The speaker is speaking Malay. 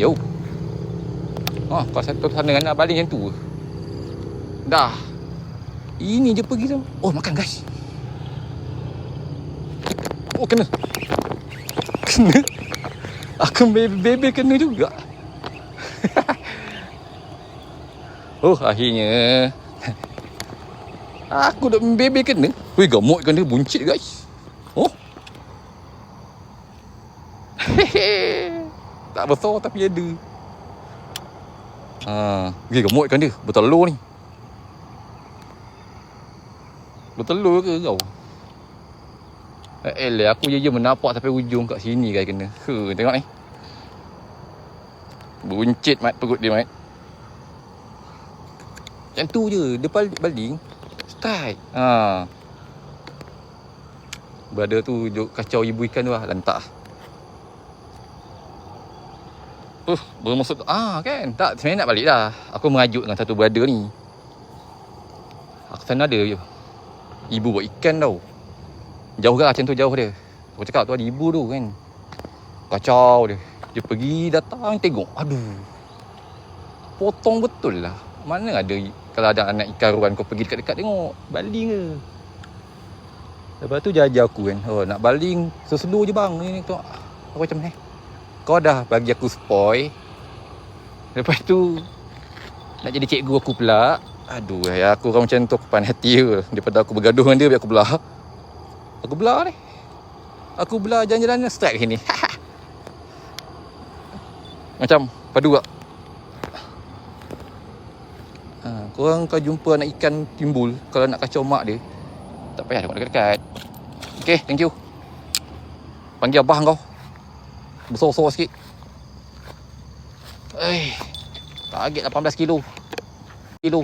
Yo. Oh, kau satu sana nak baling yang tu. Dah. Ini je pergi tu. Oh, makan guys. Oh, kena. Kena. Aku bebe kena juga. oh, akhirnya. Aku dah bebe kena. Weh, gamuk kena buncit guys. Oh. Tak besar tapi ada. Ha, pergi gemuk ikan dia. Bertelur ni. Bertelur ke kau? Eh, elah, aku je je menapak sampai ujung kat sini guys kena. He, tengok ni. Buncit mat perut dia mat. Macam tu je. Dia bal- baling. Strike. Ha. Brother tu kacau ibu ikan tu lah. Lantak. Uh, bermaksud ah kan. Tak, sebenarnya nak balik dah. Aku mengajuk dengan satu brother ni. Aku sana ada je. Ibu buat ikan tau. Jauh ke macam tu jauh dia. Aku cakap tu ada ibu tu kan. Kacau dia. Dia pergi datang tengok. Aduh. Potong betul lah. Mana ada kalau ada anak ikan ruan kau pergi dekat-dekat tengok. Baling ke. Lepas tu dia ajar aku kan. Oh nak baling seselu je bang. Ni tengok. Aku macam ni. Kau dah bagi aku spoil. Lepas tu nak jadi cikgu aku pula. Aduh, ya aku orang macam tu aku panas hati ke. Daripada aku bergaduh dengan dia biar aku belah. Aku belah ni. Aku belah jalan-jalan strike sini. macam padu tak? Ha, korang kau jumpa anak ikan timbul kalau nak kacau mak dia. Tak payah tengok dekat-dekat. Okay, thank you. Panggil abah kau. Besar-besar sikit. Eh, target 18 kilo. Kilo.